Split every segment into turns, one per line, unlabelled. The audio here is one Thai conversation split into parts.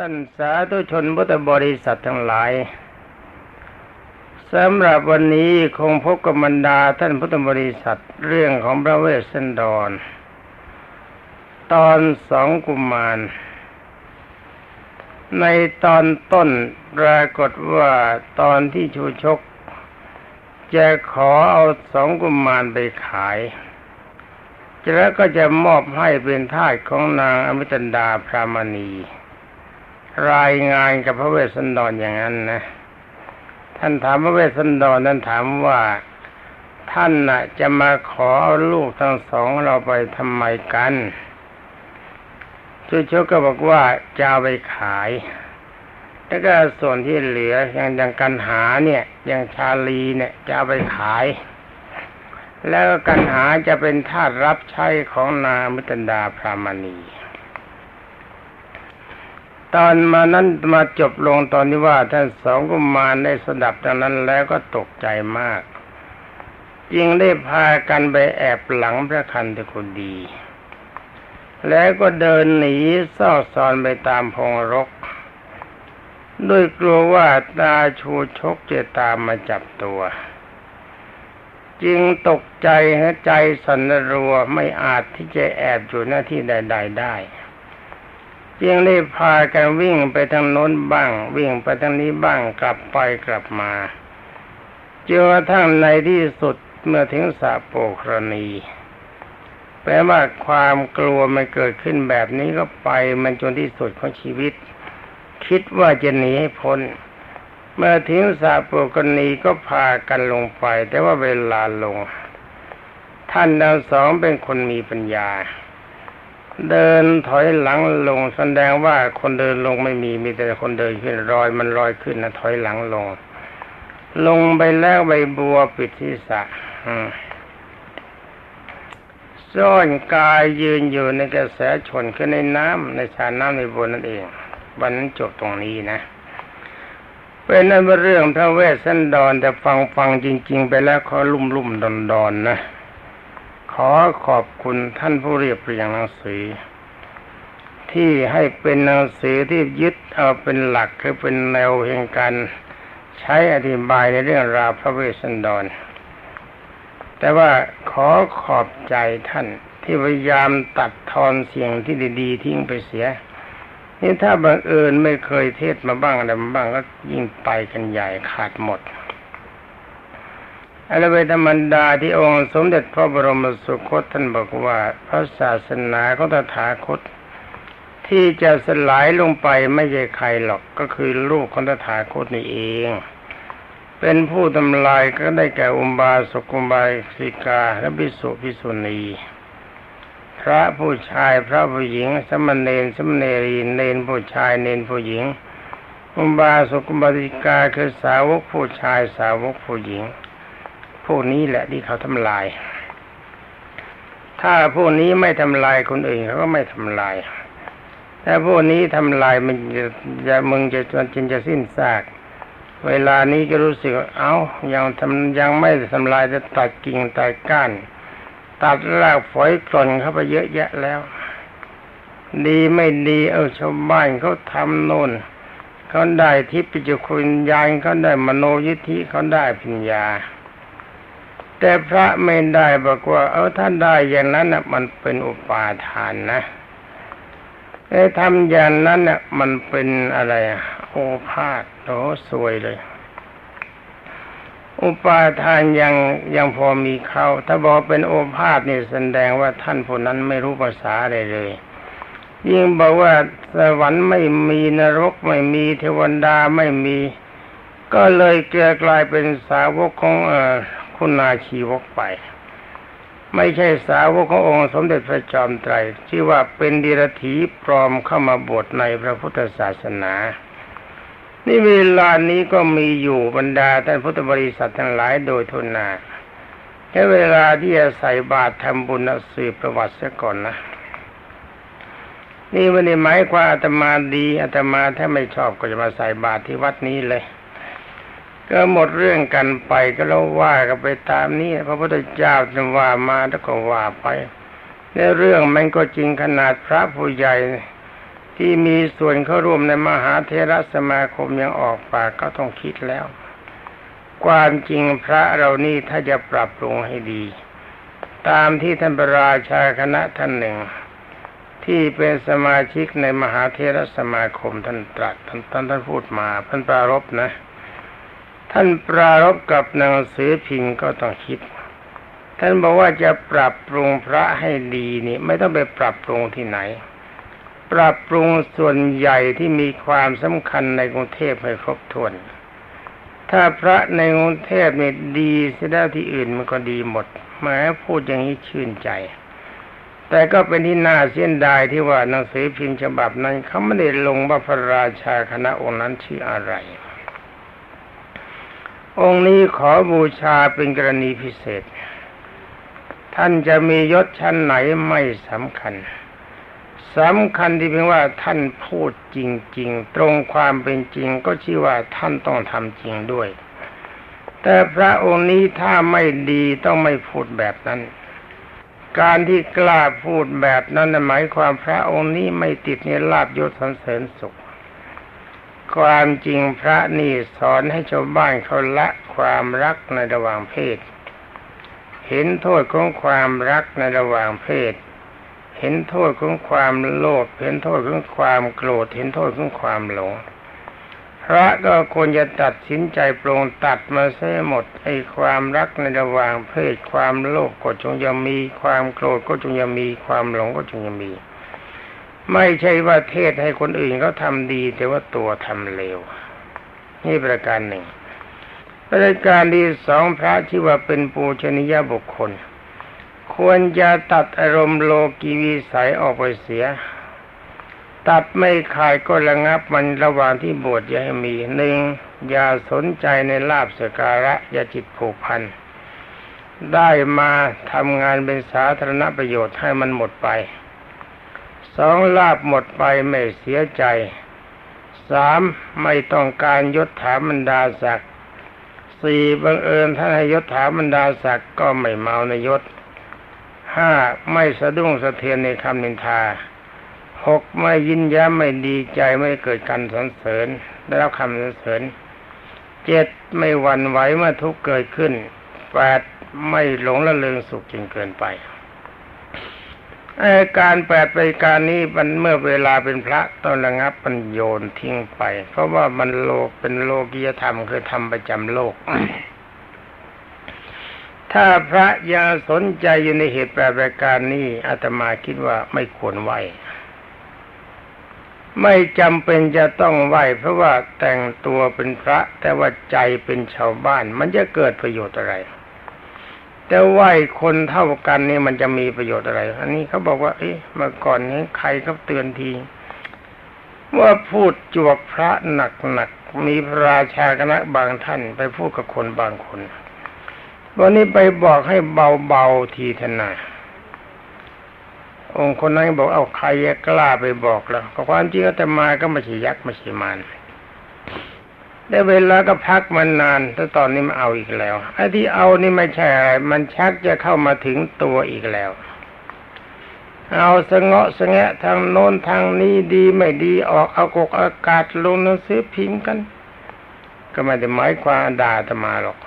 ท่านสาธุชนพุทธบริษัททั้งหลายสำหรับวันนี้คงพบกับบรรดาท่านพุทธบริษัทเรื่องของพระเวสสันดร ตอนสองกุมาร ในตอนต้นปรากฏว่าตอนที่ชูชก จะขอเอาสองกุมารไปขายแล้วก็จะมอบให้เป็นทาสของนางอมิตันดาพรามณี รายงานกับพระเวสสันดรอย่างนั้นนะ ท่านถามพระเวสสันดรนั้นถามว่าท่านน่ะ จะมาขอเอาลูกทั้งสองเราไปทำไมกันชุชกก็บอกว่าจะเอาไปขาย แล้วก็ส่วนที่เหลืออย่างอย่างกันหาเนี่ยอย่างชาลีเนี่ยจะเอาไปขาย แล้วกันหาจะเป็นทาสรับใช้ของนางมิตันดาพรามณี ตอนมานั้นมาจบลงตอนที่ว่าท่านสองกุมารได้สดับดังนั้นแล้วก็ตกใจมาก จึงได้พากันไปแอบหลังพระคันธกุดี แล้วก็เดินหนีซ่อซอนไปตามพงรก ด้วยกลัวว่าตาชูชกจะตามมาจับตัว จึงตกใจหัวใจสันรัวไม่อาจที่จะแอบอยู่หน้าที่ใด ๆ ได้ จึงได้พากันวิ่งไปทางโน้นบ้าง วิ่งไปทางนี้บ้างกลับไปกลับมาจนกระทั่งในที่สุดเมื่อถึงสาโปกรณีแปลว่าความกลัวมันเกิดขึ้นแบบนี้ก็ไปมันจนที่สุดของชีวิต คิดว่าจะหนีให้พ้น เมื่อทิ้งสาโปุกนีก็พากันลงไป แต่ว่าเวลาลง ท่านทั้งสองเป็นคนมีปัญญา เดินถอยหลังลงแสดงว่าคนเดินลงไม่มีมีแต่คนเดินขึ้นรอยมันลอยขึ้นนะถอยหลังลง ลงไปแล้วใบบัวปิดที่สะซ่อนกายยืนอยู่ในกระแสชนขึ้นในน้ำในชาน้ำในบนนั่นเองวันนั้นจบตรงนี้นะเป็นนั่นเรื่องพระเวสสันดรแต่ฟังฟังจริง ๆ ไปแล้วขอลุ่มลุ่มดอนดอนนะ ขอขอบคุณท่านผู้เรียบเรียงหนังสือ ที่ให้เป็นหนังสือที่ยึดเอาเป็นหลักคือเป็นแนวแห่งการใช้อธิบายในเรื่องราวพระเวสสันดร แต่ว่าขอขอบใจท่านที่พยายามตัดทอนเสียงที่ดีๆทิ้งไปเสีย นี่ถ้าบังเอิญไม่เคยเทศมาบ้างอะไรมาบ้างก็ยิ่งไปกันใหญ่ขาดหมด อะไรเวธรรมดาที่องค์สมเด็จพระบรมสุคตท่านบอกว่า พระศาสนาของตถาคต ที่จะสลายลงไปไม่ใช่ใครหรอกก็คือลูกของตถาคตนี่เอง เป็นผู้ทำลายก็ได้แก่อุบาสกุบาสิกาและพิสุพิสุณีพระผู้ชายพระผู้หญิง สมณเณรสมณเณรีเนนผู้ชายเนนผู้หญิงอุบาสกุบาติกาคือสาวกผู้ชายสาวกผู้หญิง พวกนี้แหละที่เขาทำลาย ถ้าพวกนี้ไม่ทำลายคนอื่นเขาก็ไม่ทำลายถ้าพวกนี้ทำลายมันจะจะมึงจะจนจินจะสิ้นซาก เวลานี้ก็รู้สึกเอา้ายังทำยังไม่ทำลายจะตัดกิ่งตัดก้าน ตัดรากฝอยกล่นเข้าไปเยอะแยะแล้ว ดีไม่ดีเออชาวบ้านเขาทำโน่นเขาได้ทิพย์จุคุณยานเขาได้มโนยิทธิเขาได้ปัญญา แต่พระไม่ได้บอกว่า เออท่านได้อย่างนั้นน่ะมันเป็นอุปาทานนะไอ้ทำอย่างนั้นน่ะมันเป็นอะไรโอภาษโอสวยเลย อุปาทานยังยังพอมีเขาถ้าบอกเป็นโอภาษนี่แสดงว่าท่านผู้นั้นไม่รู้ภาษาอะไรเลยยิ่งบอกว่าสวรรค์ไม่มีนรกไม่มีเทวดาไม่มี ก็เลยเกลกลายเป็นสาวกของเออ คุณนาชีวกไป ไม่ใช่สาวกขององค์สมเด็จพระจอมไตรที่ว่าเป็นดีรถีปลอมเข้ามาบวชในพระพุทธศาสนา นี่เวลานี้ก็มีอยู่บรรดาท่านพุทธบริษัททั้งหลายโดยทุนนาแค่เวลาที่จะใส่บาตรทำบุญสืบประวัติเสียก่อนนะนี่ไม่ได้หมายความอาตมาดีอาตมาถ้าไม่ชอบก็จะมาใส่บาตรที่วัดนี้เลย ก็หมดเรื่องกันไปก็เราว่ากันไปตามนี้พระพุทธเจ้าจะว่ามาแล้วก็ว่าไป ในเรื่องมันก็จริงขนาดพระผู้ใหญ่ที่มีส่วนเข้าร่วมในมหาเทรสมาคมยังออกปากก็ต้องคิดแล้ว ความจริงพระเรานี่ถ้าจะปรับปรุงให้ดี ตามที่ท่านประราชาคณะท่านหนึ่ง ที่เป็นสมาชิกในมหาเทรสมาคมท่านตรัสท่านท่านท่านพูดมาท่านปรารบนะ ท่านปรารบกับหนังสือพิมพ์ก็ต้องคิด ท่านบอกว่าจะปรับปรุงพระให้ดีนี่ ไม่ต้องไปปรับปรุงที่ไหน ปรับปรุงส่วนใหญ่ที่มีความสำคัญในกรุงเทพให้ครบถ้วน ถ้าพระในกรุงเทพเนี่ยดีเสียแล้วที่อื่นมันก็ดีหมดแม้พูดอย่างนี้ชื่นใจ แต่ก็เป็นที่น่าเสียดายที่ว่าหนังสือพิมพ์ฉบับนั้นเขาไม่ได้ลงว่าพระราชาคณะองค์นั้นชื่ออะไร องค์นี้ขอบูชาเป็นกรณีพิเศษ ท่านจะมียศชั้นไหนไม่สำคัญสำคัญที่เพียงว่าท่านพูดจริง ๆ ตรงความเป็นจริงก็ชื่อว่าท่านต้องทำจริงด้วย แต่พระองค์นี้ถ้าไม่ดีต้องไม่พูดแบบนั้น การที่กล้าพูดแบบนั้นหมายความพระองค์นี้ไม่ติดในลาบยศสันเสริญสุข ความจริงพระนี่สอนให้ชาวบ้านเขาละความรักในระหว่างเพศ เห็นโทษของความรักในระหว่างเพศ เห็นโทษของความโลภเห็นโทษของความโกรธเห็นโทษของความหลง พระก็ควรจะตัดสินใจปรงตัดมาเสียหมดไอ้ความรักในระหว่างเพศ ความโลภก็จงยังมี ความโกรธก็จงยังมี ความหลงก็จงยังมี ไม่ใช่ว่าเทศให้คนอื่นเขาทำดี แต่ว่าตัวทำเลวนี่ประการหนึ่ง ประการที่สองพระที่ว่าเป็นปูชนียบุคคล ควรจะตัดอารมณ์โลกีวิสัยออกไปเสีย ตัดไม่ขายก็ระงับมันระหว่างที่บวชอย่าให้มีหนึ่งอย่าสนใจในลาบสการะอย่าจิตผูกพันได้มาทำงานเป็นสาธารณประโยชน์ให้มันหมดไป สองลาบหมดไปไม่เสียใจสามไม่ต้องการยศถาบรรดาศักดิ์สี่บังเอิญท่านให้ยศถาบรรดาศักดิ์ก็ไม่เมาในยศห้าไม่สะดุ้งสะเทือนในคำนินทาหกไม่ยินย้มไม่ดีใจไม่เกิดการสรรเสริญได้รับคำสรรเสริญเจ็ดไม่หวั่นไหวเมื่อทุกเกิดขึ้นแปดไม่หลงละเลงสุขจนเกินไป การแปดไปการนี้มันเมื่อเวลาเป็นพระต้องระงับมันโยนทิ้งไป เพราะว่ามันโลกเป็นโลกียธรรมคือทำประจำโลก ถ้าพระยังสนใจอยู่ในเหตุแปดประการนี้อาตมาคิดว่าไม่ควรไหวไม่จำเป็นจะต้องไหวเพราะว่าแต่งตัวเป็นพระ แต่ว่าใจเป็นชาวบ้าน มันจะเกิดประโยชน์อะไร แต่ไหวคนเท่ากันนี่มันจะมีประโยชน์อะไร อันนี้เขาบอกว่า เอ๊ะเมื่อก่อนนี้ใครเขาเตือนทีว่าพูดจวกพระหนักหนักมีพระราชาคณะบางท่านไปพูดกับคนบางคนวันนี้ไปบอกให้เบาๆทีทนาองค์คนนั้นบอกเอาใครกล้าไปบอกแล้วความจริงอาตมาก็ไม่ใช่ยักษ์ไม่ใช่มาร ได้เวลาก็พักมันนานแต่ตอนนี้มาเอาอีกแล้วไอ้ที่เอานี่ไม่ใช่อะไรมันชักจะเข้ามาถึงตัวอีกแล้ว เอาสงาะสงะทางโน้นทางนี้ดีไม่ดีออกเอากกอากาศลงหนังสือพิมพ์กัน ก็ไม่ได้หมายความด่าตมาหรอก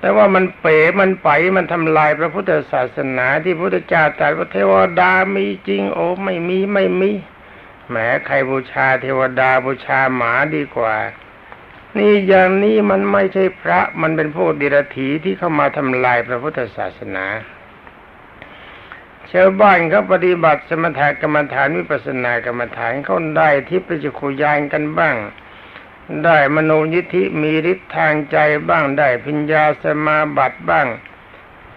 แต่ว่ามันเป๋มันไปมันทำลายพระพุทธศาสนาที่พระพุทธเจ้าตรัสว่าเทวดามีจริง โอ้ไม่มีไม่มีแหมใครบูชาเทวดาบูชาหมาดีกว่า นี่อย่างนี้มันไม่ใช่พระมันเป็นพวกดิรถีที่เข้ามาทำลายพระพุทธศาสนาชาวบ้านเขาปฏิบัติสมถกรรมฐานวิปัสสนากรรมฐานเขาได้ทิพยคุยานกันบ้าง ได้มโนยิทธิมีฤทธิ์ทางใจบ้างได้พิญญาสมาบัติบ้าง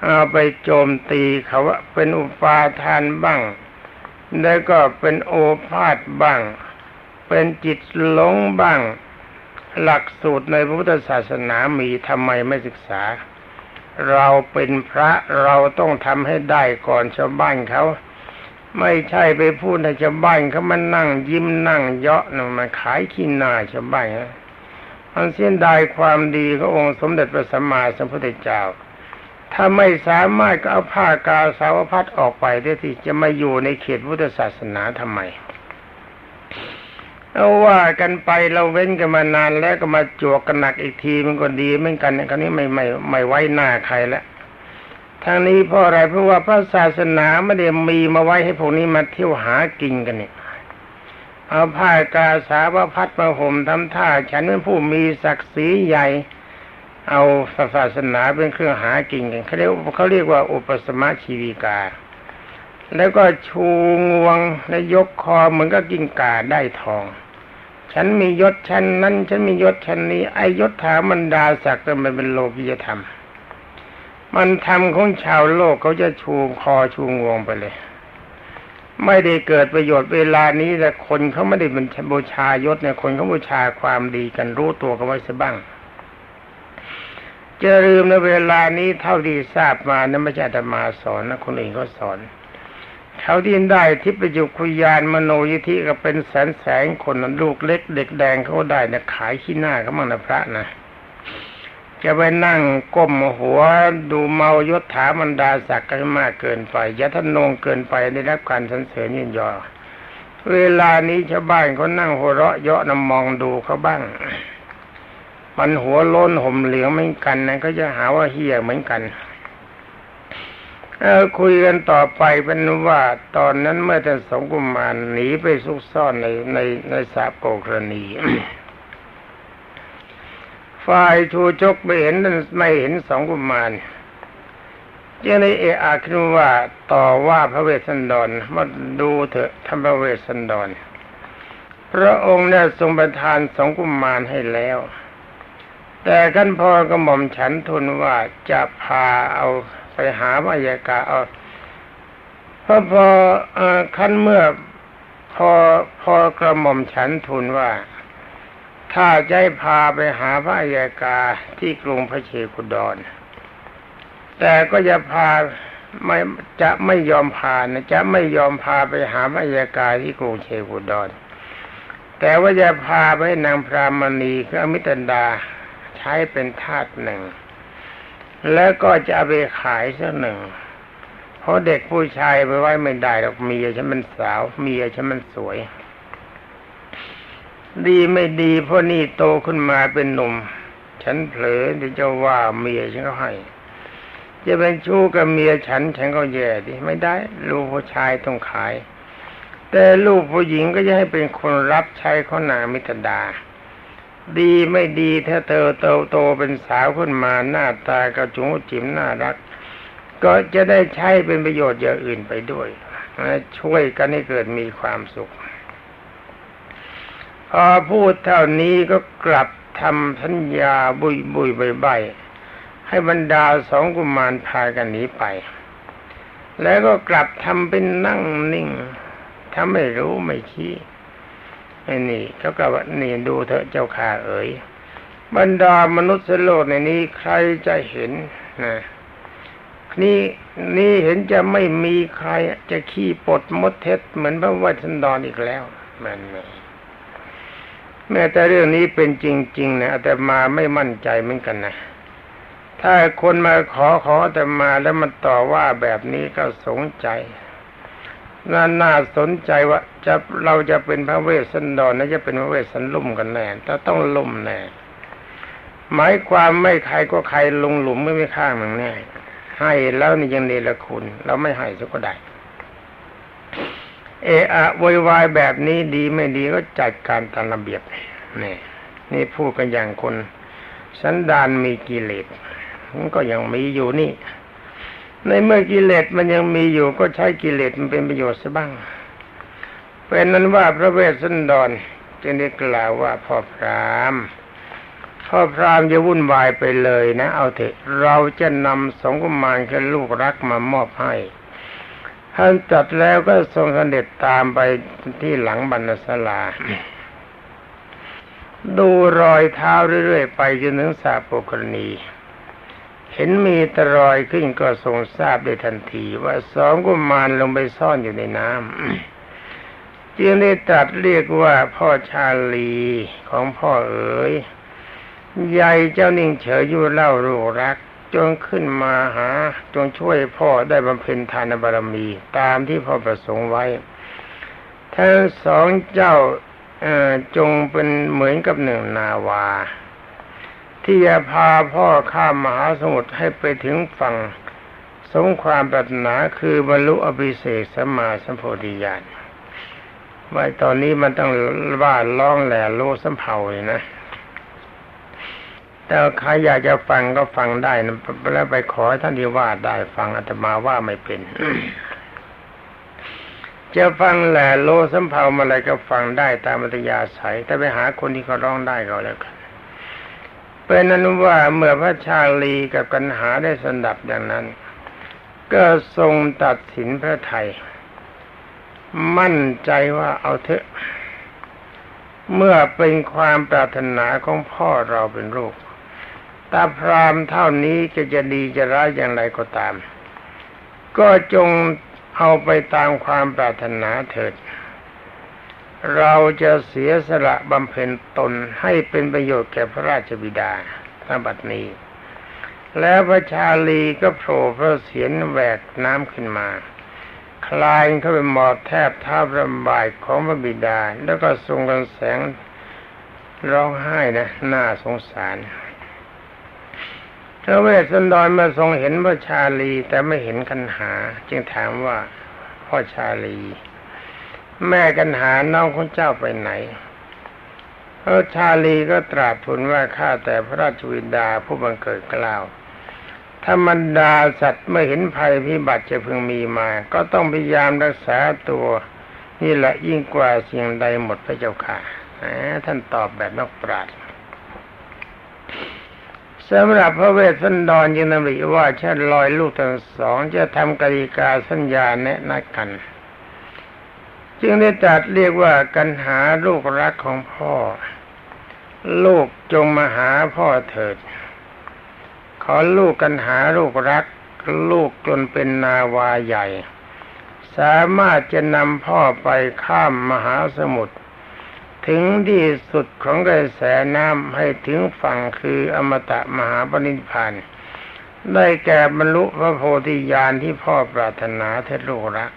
เอาไปโจมตีเขาว่าเป็นอุปาทานบ้าง แล้วก็เป็นโอภาษบ้าง เป็นจิตหลงบ้าง หลักสูตรในพระพุทธศาสนามีทำไมไม่ศึกษา เราเป็นพระเราต้องทำให้ได้ก่อนชาวบ้านเขา ไม่ใช่ไปพูดให้ชาวบ้านเขามันนั่งยิ้มนั่งเยาะนะมันขายขี้หน้าชาวบ้านนะมันเสียดายความดีขององค์สมเด็จพระสัมมาสัมพุทธเจ้า ถ้าไม่สามารถก็เอาผ้ากาสาวพัดออกไปได้ที่จะมาอยู่ในเขตพุทธศาสนาทำไม เอาว่ากันไปเราเว้นกันมานานแล้วก็มาจวกกันหนักอีกทีมันก็ดีเหมือนกันคราวนี้ไม่ไม่ไม่ไว้หน้าใครแล้วทางนี้เพราะอะไรเพราะว่าพระศาสนาไม่ได้มีมาไว้ให้พวกนี้มาเที่ยวหากินกันเนี่ยเอาผ้ากาสาวพัดมาห่มทำท่า ฉันเป็นผู้มีศักดิ์ศรีใหญ่ เอาศาสนาเป็นเครื่องหากินกันเขาเรียกเขาเรียกว่าอุปสมะชีวิกา แล้วก็ชูงวงและยกคอเหมือนกับกิ้งก่าได้ทอง ฉันมียศชั้นนั้น ฉันมียศชั้นนี้ ไอยศถามันดาศักดิ์มันเป็นโลกียธรรม มันทำของชาวโลกเขาจะชูคอชูงวงไปเลย ไม่ได้เกิดประโยชน์เวลานี้แต่คนเขาไม่ได้เป็นบูชายศเนี่ยคนเขาบูชาความดีกันรู้ตัวกันไว้ซะบ้างจะลืมในเวลานี้เท่าที่ทราบมานะไม่ใช่ธรรมาสอนนะคนอื่นก็สอน เขาที่ได้ทิพยุคุยานมโนยิธิก็เป็นแสนแสนคนลูกเล็ก เด็กแดงเขาได้นะขายขี้หน้าเขามั่งนะพระนะจะไปนั่งก้มหัวดูเมายศถามันดาศักดิ์กันมากเกินไปยะทนงเกินไปได้รับการสรรเสริญยินยอ เวลานี้ชาวบ้านเขานั่งหัวเราะเยาะนำมองดูเขาบ้าง มันหัวโล้นห่มเหลืองเหมือนกันนะก็จะหาว่าเฮียเหมือนกัน คุยกันต่อไปเป็นว่าตอนนั้นเมื่อท่านสองกุมารหนีไปซุกซ่อนในในในสาบโกกรณีฝ่ายชูชกไม่เห็นไม่เห็นสองกุมารจึงได้เอะอาขึ้นว่าต่อว่าพระเวสสันดรมาดูเถอะท่านพระเวสสันดร พระองค์เนี่ยทรงประทานสองกุมารให้แล้ว แต่ขั้นพอกระหม่อมฉันทูลว่าจะพาเอา ไปหาพระยาการเอาพอพอเอ่อขั้นเมื่อพอพอกระหม่อมฉันทูลว่า ถ้าจะให้พาไปหาพระอัยกาที่กรุงพระเชกุดร แต่ก็จะพาไม่จะไม่ยอมพานะจะไม่ยอมพาไปหาพระอัยกาที่กรุงเชกุดร แต่ว่าจะพาไปนางพรามณีคืออมิตันดาใช้เป็นทาสหนึ่ง แล้วก็จะเอาไปขายสักหนึ่ง เพราะเด็กผู้ชายไปไว้ไม่ได้หรอกเมียฉันมันสาวเมียฉันมันสวย ดีไม่ดีเพราะนี่โตขึ้นมาเป็นหนุ่ม ฉันเผลอที่จะว่าเมียฉันก็ให้ จะเป็นชู้กับเมียฉันฉันก็แย่ดิไม่ได้ ลูกผู้ชายต้องขาย แต่ลูกผู้หญิงก็จะให้เป็นคนรับใช้ของนางมิตรดา ดีไม่ดีถ้าเธอโตโตเป็นสาวขึ้นมาหน้าตากระจุงจิ๋มน่ารัก ก็จะได้ใช้เป็นประโยชน์อย่างอื่นไปด้วยช่วยกันให้เกิดมีความสุข พอพูดเท่านี้ก็กลับทำสัญญาบุยบุยใบใบให้บรรดาสองกุมารพากันหนีไป แล้วก็กลับทำเป็นนั่งนิ่งถ้าไม่รู้ไม่ชี้ ไอ้นี่เขาก็ว่านี่ดูเถอะเจ้าข้าเอ๋ยบรรดามนุษย์โลกในนี้ใครจะเห็นนะนี่นี่เห็นจะไม่มีใครจะขี้ปดมดเท็จเหมือนพระวัชนดรอีกแล้วมันไม่แม้แต่เรื่องนี้เป็นจริงๆนะแต่มาไม่มั่นใจเหมือนกันนะถ้าคนมาขอขอแต่มาแล้วมันต่อว่าแบบนี้ก็สงใจ น่าน่าสนใจว่าจะเราจะเป็นพระเวสสันดรนะจะเป็นพระเวสสันลุ่มกันแน่แต่ต้องลุ่มแน่หมายความไม่ใครก็ใครลงหลุมไม่ไม่ข้างหนึ่งแน่ให้แล้วนี่ยังเนรคุณ เราไม่ให้สักก็ได้เอะอะโวยวายแบบนี้ดีไม่ดีก็จัดการตามระเบียบนี่นี่พูดกันอย่างคน สันดานมีกิเลสมันก็ยังมีอยู่นี่ ในเมื่อกิเลสมันยังมีอยู่ก็ใช้กิเลสมันเป็นประโยชน์ซะบ้าง เป็นนั้นว่าพระเวสสันดรจึงได้กล่าวว่าพ่อพรามพ่อพรามจะวุ่นวายไปเลยนะ เอาเถอะเราจะนำสงกุมารคือลูกรักมามอบให้ ท่านจัดแล้วก็ทรงเสด็จตามไปที่หลังบรรณศาลา ดูรอยเท้าเรื่อยๆไปจนถึงสาโปกรณี เห็นมีตรอยขึ้นก็ทรงทราบได้ทันทีว่าสองกุมารลงไปซ่อนอยู่ในน้ำจึงได้ตรัสเรียกว่าพ่อชาลีของพ่อเอ๋ยยายเจ้านิ่งเฉยอยู่เล่ารูรักจงขึ้นมาหาจงช่วยพ่อได้บำเพ็ญทานบารมี ตามที่พ่อประสงค์ไว้ทั้งสองเจ้าจงเป็นเหมือนกับหนึ่งนาวา ที่จะพาพ่อข้ามมหาสมุทรให้ไปถึงฝั่ง สมความปรารถนาคือบรรลุอภิเศษสมาสัมโพธิญาณไว้ตอนนี้มันต้องว่าร้องแหล่โลสัมเภาเลยนะแต่ใครอยากจะฟังก็ฟังได้นะแล้วไปขอให้ท่านที่ว่าได้ฟังอาตมาว่าไม่เป็น จะฟังแหล่โลสัมเภามาอะไรก็ฟังได้ตามอัตยาศัยแต่ไปหาคนที่เขาร้องได้ก็แล้วกัน เป็นนั้นว่าเมื่อพระชาลีกับกันหาได้สนับอย่างนั้น ก็ทรงตัดสินพระไทย มั่นใจว่าเอาเถอะ เมื่อเป็นความปรารถนาของพ่อเราเป็นลูกตาพรามเท่านี้จะจะดีจะร้ายอย่างไรก็ตาม ก็จงเอาไปตามความปรารถนาเถิด เราจะเสียสละบำเพ็ญตนให้เป็นประโยชน์แก่พระราชบิดาตบัดนี้ แล้วพระชาลีก็โผล่พระเสียรแหวกน้ำขึ้นมา คลายเข้าไปหมอบแทบท้าระบายของพระบิดา แล้วก็ทรงกันแสงร้องไห้นะน่าสงสารพระเวสสันดรมาทรงเห็นพระชาลีแต่ไม่เห็นกันหา จึงถามว่าพ่อชาลี แม่กันหาน้องของเจ้าไปไหนพระชาลีก็ตราบทูลว่าข้าแต่พระราชวินดาผู้บังเกิดกล่าวธรรมดาสัตว์เมื่อเห็นภัยพิบัติจะพึงมีมา ก็ต้องพยายามรักษาตัว นี่แหละยิ่งกว่าสิ่งใดหมดพระเจ้าค่ะท่านตอบแบบนักปราชญ์สำหรับพระเวสสันดรยังนำริว่าเช่นลอยลูกทั้งสองจะทำกริกาสัญญาแนะนัดกัน จึงได้จัดเรียกว่ากันหาลูกรักของพ่อ ลูกจงมาหาพ่อเถิด ขอลูกกันหาลูกรัก ลูกจนเป็นนาวาใหญ่ สามารถจะนำพ่อไปข้ามมหาสมุทรถึงที่สุดของกระแสน้ำให้ถึงฝั่งคืออมตะมหาปณิพานได้แก่บรรลุพระโพธิญาณที่พ่อปรารถนาเทศลูกรัก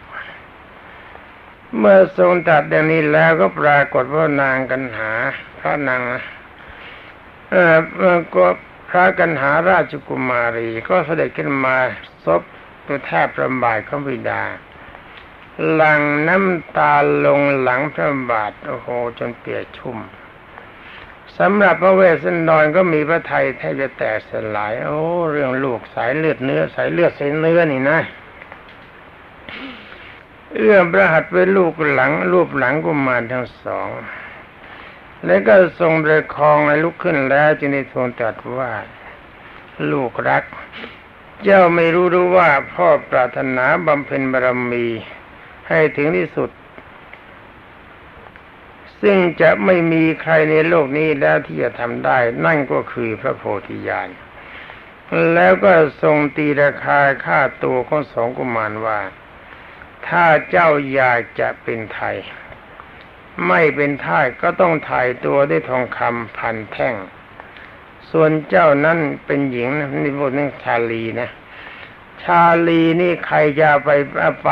เมื่อทรงตัดอย่างนี้แล้วก็ปรากฏว่านางกันหา พระนางเออก็พระกันหาราชกุมารี ก็เสด็จขึ้นมาซบตัวแทบประบายของบิดา หลังน้ำตาลงหลังพระบาทโอ้โหจนเปียกชุ่มสำหรับพระเวสสันดรก็มีพระไทยแทบจะแตกสลาย โอ้ เรื่องลูกสายเลือดเนื้อสายเลือดสายเนื้อนี่นะ เอื้อมประหัตไปลูกหลัง รูปหลังกุมารทั้งสอง แล้วก็ทรงประคองในลุกขึ้นแล้วจึงได้ทรงตรัสว่า ลูกรัก เจ้าไม่รู้รู้ว่าพ่อปรารถนาบำเพ็ญบารมี ให้ถึงที่สุด ซึ่งจะไม่มีใครในโลกนี้แล้วที่จะทำได้ นั่นก็คือพระโพธิญาณแล้วก็ทรงตีราคาค่าตัวของสองกุมารว่า ถ้าเจ้าอยากจะเป็นไทย ไม่เป็นท่ายก็ต้องถ่ายตัวด้วยทองคำพันแท่ง ส่วนเจ้านั้นเป็นหญิงนี่บทนึงชาลีนะชาลีนี่ใครจะไปไป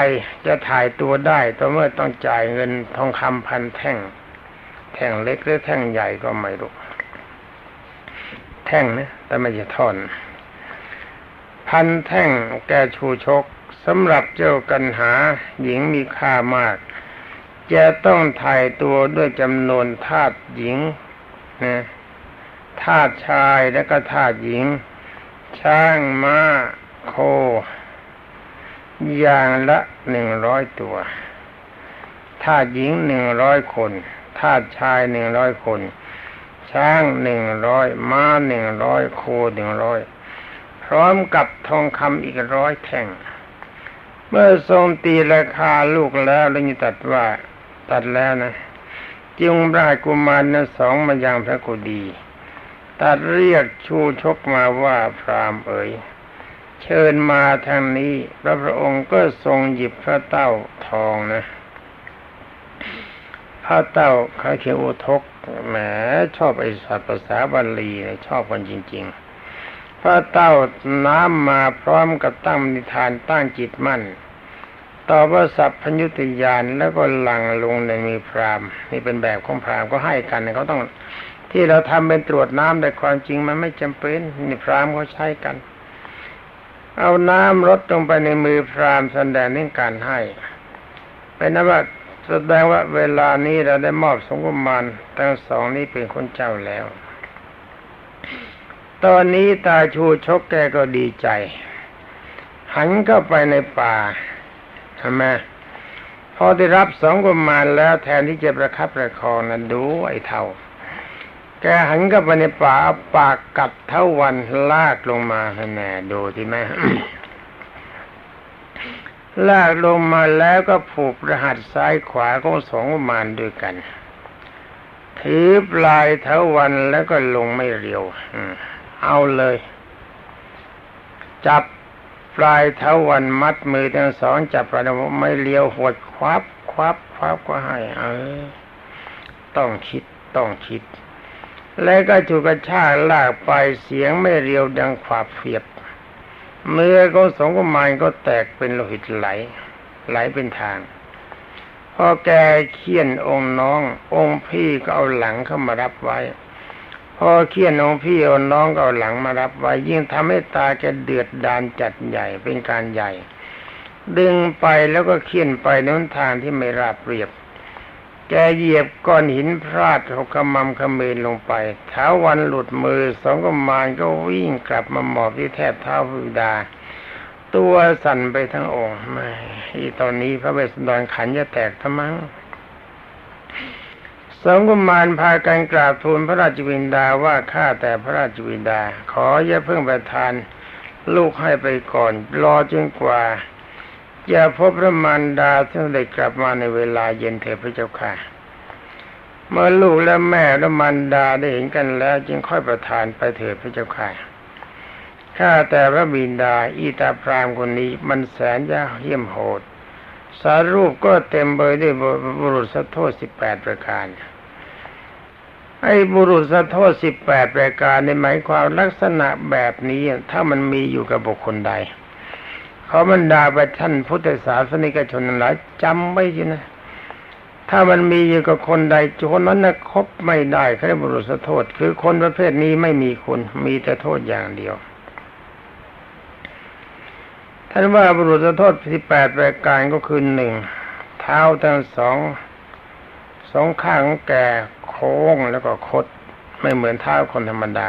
จะถ่ายตัวได้ต่อเมื่อต้องจ่ายเงินทองคำพันแท่ง แท่งเล็กหรือแท่งใหญ่ก็ไม่รู้แท่งนะแต่ไม่ใช่ท่อน พันแท่งแกชูชก สำหรับเจ้ากันหาหญิงมีค่ามาก จะต้องถ่ายตัวด้วยจำนวนทาสหญิงนะทาสชายและก็ทาสหญิงช่างมา้าโค อย่างละหนึ่งร้อยตัวถ้าหญิงหนึ่งร้อยคนถ้าชายหนึ่งร้อยคน ช้างหนึ่งร้อยม้าหนึ่งร้อยโคหนึ่งร้อยพร้อมกับทองคำอีกร้อยแท่ง เมื่อทรงตีราคาลูกแล้วแล้วนี่ตัดว่าตัดแล้วนะจึงราชกุมารนั้นสองมายังพระกุดีตัดเรียกชูชกมาว่าพรามเอ๋ยเชิญมาทางนี้พระพระองค์ก็ทรงหยิบพระเต้าทองนะพระเต้าขาเขียวทกแหมชอบไอสัตว์ภาษาบาลีชอบกันจริง ๆ ระเต้าน้ำมาพร้อมกับตั้งนิทานตั้งจิตมั่น ต่อว่าสัพพัญญุตยานแล้วก็หลังลงในมีพรามนี่เป็นแบบของพรามก็ให้กันเขาต้องที่เราทำเป็นตรวจน้ำแต่ความจริงมันไม่จำเป็นนี่พรามเขาใช้กัน เอาน้ำรดลงไปในมือพรามแสดงเรื่องการให้เป็นนว่าแสดงว่าเวลานี้เราได้มอบสงฆ์มานทั้งสองนี้เป็นคนเจ้าแล้ว ตอนนี้ตาชูชกแกก็ดีใจ หันเข้าไปในป่าทำไมพอได้รับสองกุมารแล้วแทนที่จะประคับประคองนั้นดูไอ้เท่า แกหันเข้าไปในป่าปากกัดเท่าวันลากลงมาแน่ดูที่แม่ลากลงมาแล้วก็ผูกรหัสซ้ายขวาของสองกุมารด้วยกัน ถือปลายเท้าวันแล้วก็ลงไม่เรียวอืม เอาเลย จับปลายเท้าวันมัดมือทั้งสองจับปลายไม่เลี้ยวหดควับควับควับก็ให้เออต้องคิดต้องคิด แล้วก็จูกกระชากลากไปเสียงไม่เรียวดังขวาเฟียบมือของสองกุมารก็แตกเป็นโลหิตไหล ไหลเป็นทางพอแกเคี่ยนองค์น้อง องค์พี่ก็เอาหลังเข้ามารับไว้ พอเคี่ยนองพี่เอาน้องก็เอาหลังมารับไว้ยิ่งทำให้ตาแกเดือดดานจัดใหญ่เป็นการใหญ่ ดึงไปแล้วก็เคี่ยนไปในหนทางที่ไม่ราบเรียบ แกเหยียบก้อนหินพลาดหกขมำขมืนลงไปเท้าวันหลุดมือสองกมานก็วิ่งกลับมาหมอบที่แทบเท้าพิดา ตัวสั่นไปทั้งองค์ไม่ตอนนี้พระเวสสันดรขันจะแตกทั้งมั้ง สองกุมารพากันกราบทูลพระราชวินดาว่าข้าแต่พระราชวินดา ขออย่าเพิ่งประทานลูกให้ไปก่อน รอจนกว่าอย่าพบพระมารดาที่ได้กลับมาในเวลาเย็นเถิดพระเจ้าค่ะ เมื่อลูกและแม่และมารดาได้เห็นกันแล้ว จึงค่อยประทานไปเถิดพระเจ้าค่ะข้าแต่พระบินดาอีตาพรามคนนี้มันแสนจะเหี้ยมโหด สารูปก็เต็มเบยด้วยบุรุษสัทโทษสิบแปดประการ ไอ้บุรุษสัทโทษสิบแปดประการในหมายความลักษณะแบบนี้ถ้ามันมีอยู่กับบุคคลใดเขาบรรดาไปท่านพุทธศาสนิกชนหลายจำไว้ทีนะ ถ้ามันมีอยู่กับคนใดคนนั้นนะคบไม่ได้เขาเรียกบุรุษสัทโทษ คือคนประเภทนี้ไม่มีคุณมีแต่โทษอย่างเดียวท่านว่าบุรุษโทษที่แปดรายการก็คือหนึ่งเท้าทั้งสอง องข้างของแกโค้งแล้วก็คดไม่เหมือนเท้าคนธรรมดา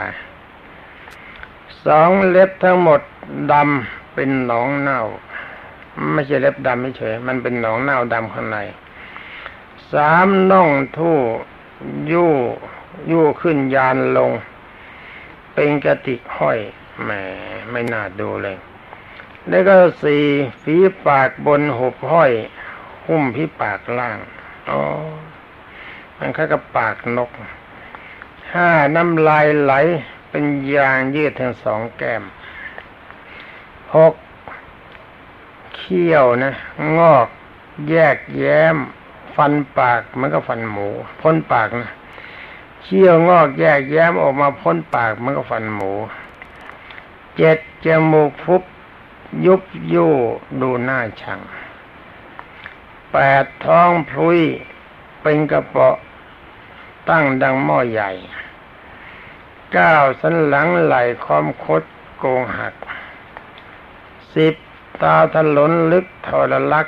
สองเล็บทั้งหมดดำเป็นหนองเน่า ไม่ใช่เล็บดำไม่เฉยมันเป็นหนองเน่าดำข้างในสามน่องทู่ยู่ยู่ขึ้นยานลง เป็นกระติกห้อยแหมไม่น่าดูเลย แล้วก็สี่ฝีปากบนหุบห้อย หุ้มพิปากล่างอ๋อ มันค่กับปากนกห้าน้ำลายไหลเป็นยางยืดทั้งสองแก้มหกเขี้ยวนะ งอก แยกแย้ม ฟันปากมันก็ฟันหมู พ้นปากนะเขี้ยวงอกแยกแย้มออกมาพ้นปากมันก็ฟันหมูเจ็ดจมูกฟุบยุบยู่ดูหน้าชังแปดท้องพลุยเป็นกระเปาะ ตั้งดังหม้อใหญ่เก้าสันหลังไหลคอมคดโกงหัก สิบตาถลนลึกทรลัก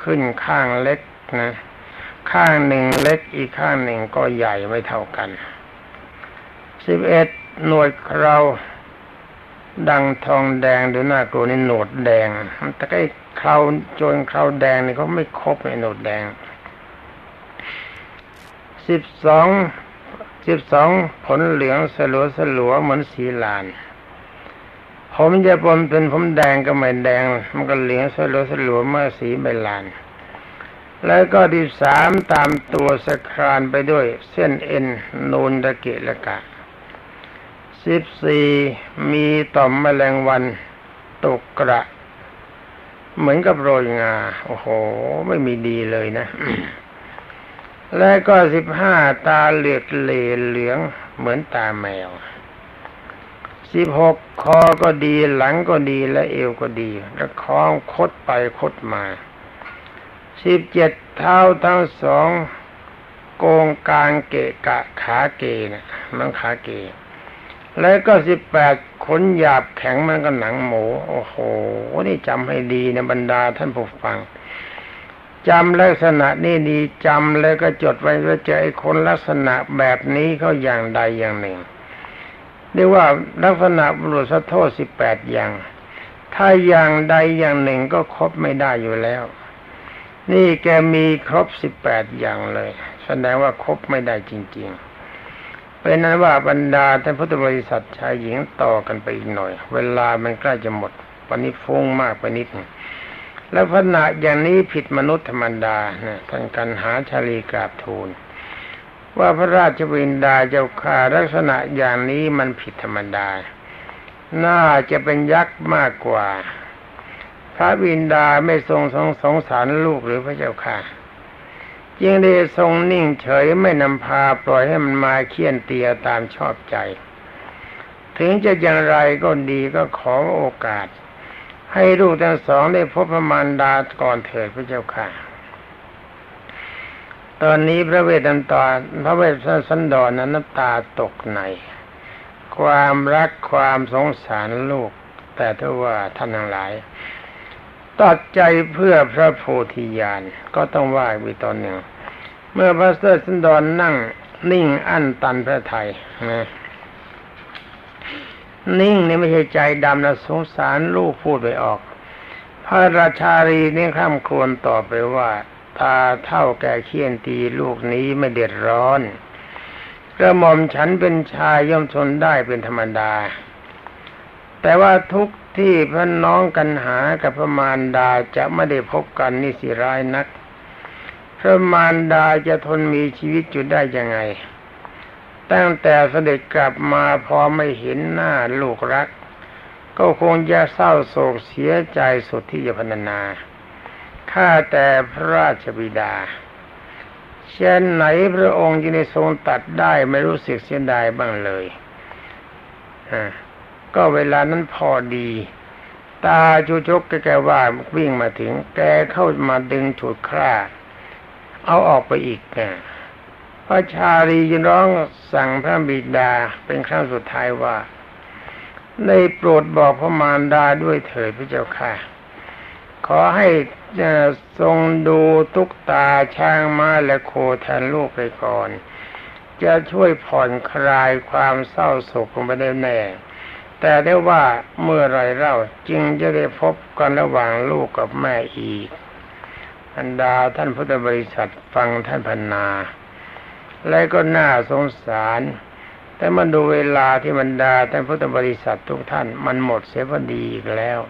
ขึ้นข้างเล็กนะ ข้างหนึ่งเล็กอีกข้างหนึ่งก็ใหญ่ไม่เท่ากัน สิบเอ็ดหน่วยเราดังทองแดงดูหน้ากลัวนี่โหนดแดง แต่ไอ้เคราโจนเคราแดงนี่เขาไม่ครบในโหนดแดง สิบสองสิบสองผลเหลืองสลัวสลัวเหมือนสีลาน ผมจะปนเป็นผมแดงก็ไม่แดง มันก็เหลืองสลัวสลัวเมื่อสีใบลาน แล้วก็ที่สามตามตัวสครานไปด้วย เส้นเอ็นนูนตะเกะละกะสิบสี่มีต่อมแมลงวันตกกระ เหมือนกับโรยงา โอ้โห ไม่มีดีเลยนะ แล้วก็สิบห้าตาเหลือกเหลเหลืองเหมือนตาแมวสิบหกคอก็ดีหลังก็ดีและเอวก็ดีแล้วคล้องคดไปคดมาสิบเจ็ดเท้าทั้งสองโกงกลางเกะกะขาเกนะมันขาเกแล้วก็สิบแปดขนหยาบแข็งมันก็หนังหมู โอ้โห นี่จำให้ดีนะบรรดาท่านผู้ฟัง จำลักษณะนี่ดีจำแล้วก็จดไว้ว่าจะไอ้คนลักษณะแบบนี้เขาอย่างใดอย่างหนึ่งเรียกว่าลักษณะบุรุษโทษสิบแปดอย่าง ถ้าอย่างใดอย่างหนึ่งก็ครบไม่ได้อยู่แล้ว นี่แกมีครบสิบแปดอย่างเลย แสดงว่าครบไม่ได้จริงๆ เป็นนั้นว่าบรรดาท่านพุทธบริษัทชายหญิงต่อกันไปอีกหน่อย เวลามันใกล้จะหมด วันนี้ฟุ้งมากไปนิดนึง ล้วพณะอย่างนี้ผิดมนุษย์ธรรมดานะท่านกันหาชาลีกราบทูล ว่าพระราชวินดาเจ้าข่าลักษณะอย่างนี้มันผิดธรรมดา น่าจะเป็นยักษ์มากกว่า พระวินดาไม่ทรงสงสงสารลูกหรือพระเจ้าค่ะจึงได้ทรงนิ่งเฉยไม่นำพาปล่อยให้มันมาเคี่ยนเตียตามชอบใจ ถึงจะอย่างไรก็ดีก็ขอโอกาส ให้ลูกทั้งสองได้พบพระมารดาก่อนเถิดพระเจ้าค่ะ ตอนนี้พระเวทนันตาพระเวทสันดรนั้นน้ำตาตกใน ความรักความสงสารลูก แต่ถ้าว่าท่านทั้งหลาย ตัดใจเพื่อพระโพธิญาณก็ต้องว่าวิตอนหนึ่ง เมื่อพระเสด็จสันดรนนั่งนิ่งอั้นตันพระไทยนะ นิ่งนี่ไม่ใช่ใจดำนะสงสารลูกพูดไปออก พระราชารีนี่ข้ามควรต่อไปว่า ตาเท่าแก่เคียนตีลูกนี้ไม่เดือดร้อนกระหม่อมฉันเป็นชายย่อมทนได้เป็นธรรมดา แต่ว่าทุกที่พระน้องกันหากับพระมารดาจะไม่ได้พบกันนี่สิร้ายนัก พระมารดาจะทนมีชีวิตอยู่ได้ยังไง ตั้งแต่เสด็จกลับมาพอไม่เห็นหน้าลูกรัก ก็คงจะเศร้าโศกเสียใจสุดที่จะพรรณนา ข้าแต่พระราชบิดาเช่นไหนพระองค์จะได้ทรงตัดได้ไม่รู้สึกเสียดายบ้างเลยก็เวลานั้นพอดี ตาจูชกแกว่าวิ่งมาถึง แกเข้ามาดึงฉุดคร่า เอาออกไปอีกนะ ระชาลียินร้องสั่งพระบิดาเป็นครั้งสุดท้ายว่าได้โปรดบอกพระมารดาด้วยเถิดพระเจ้าค่ะ ขอให้ทรงดูตุกตาช้างม้าและโคแทนลูกไปก่อน จะช่วยผ่อนคลายความเศร้าโศกลงไปได้แน่ แต่ได้ว่าเมื่อไรเล่าจึงจะได้พบกันระหว่างลูกกับแม่อีกอันดาท่านพุทธบริษัทฟังท่านพันนา และก็น่าสงสาร แต่มาดูเวลาที่บรรดาท่านพุทธบริษัททุกท่าน มันหมดเสียพอดีอีกแล้ว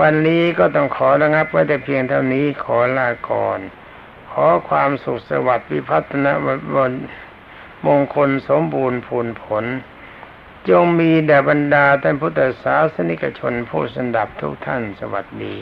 วันนี้ก็ต้องขอระงับไว้แต่เพียงเท่านี้ขอลาก่อน ขอความสุขสวัสดิ์วิพัฒนาบนมงคลสมบูรณ์ผลผล จงมีแด่บรรดาท่านพุทธศาสนิกชนผู้สันดับทุกท่านสวัสดี